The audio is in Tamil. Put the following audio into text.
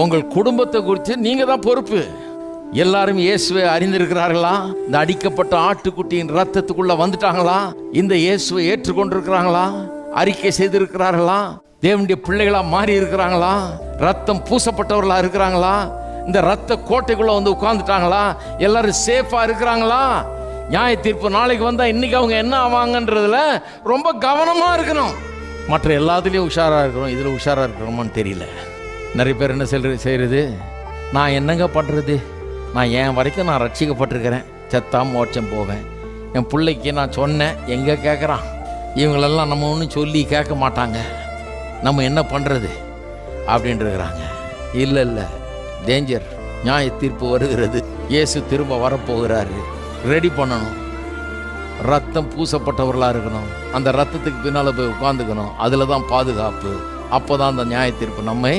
உங்கள் குடும்பத்தை குறித்து நீங்க தான் பொறுப்பு. எல்லாரும் இயேசுவை அறிந்திருக்கிறார்களா? இந்த அடிக்கப்பட்ட ஆட்டுக்குட்டியின் ரத்தத்துக்குள்ள வந்துட்டாங்களா? இந்த இயேசுவை ஏற்றுக்கொண்டிருக்கிறாங்களா? அறிக்கை செய்திருக்கிறார்களா? தேவனுடைய பிள்ளைகளா மாறி இருக்கிறாங்களா ரத்தம் பூசப்பட்டவர்களா இருக்கிறாங்களா? இந்த ரத்த கோட்டைக்குள்ள வந்து உட்கார்ந்துட்டாங்களா? எல்லாரும் சேஃபா இருக்கிறாங்களா? நியாய தீர்ப்பு நாளைக்கு வந்தா இன்னைக்கு அவங்க என்ன ஆவாங்கன்றதுல ரொம்ப கவனமா இருக்கணும். மற்ற எல்லாத்துலேயும் உஷாரா இருக்கிறோம் இதுல உஷாரா இருக்கிறோமான்னு தெரியல. நிறைய பேர் என்ன செல் செய்கிறது நான் என்னங்க பண்ணுறது நான் என் வரைக்கும் நான் ரட்சிக்கப்பட்டிருக்கிறேன். செத்தா மோட்சம் போவேன். என் பிள்ளைக்கு நான் சொன்னேன் எங்கே கேட்குறான் இவங்களெல்லாம் நம்ம ஒன்றும் சொல்லி கேட்க மாட்டாங்க. நம்ம என்ன பண்ணுறது அப்படின்ட்டுருக்குறாங்க இல்லை இல்லை. டேஞ்சர் நியாய தீர்ப்பு வருகிறது. இயேசு திரும்ப வரப்போகிறாரு. ரெடி பண்ணணும். ரத்தம் பூசப்பட்டவர்களாக இருக்கணும். அந்த ரத்தத்துக்கு பின்னால் போய் உட்காந்துக்கணும் அதில் தான் பாதுகாப்பு. அப்போ தான் அந்த நியாய தீர்ப்பு. நம்மை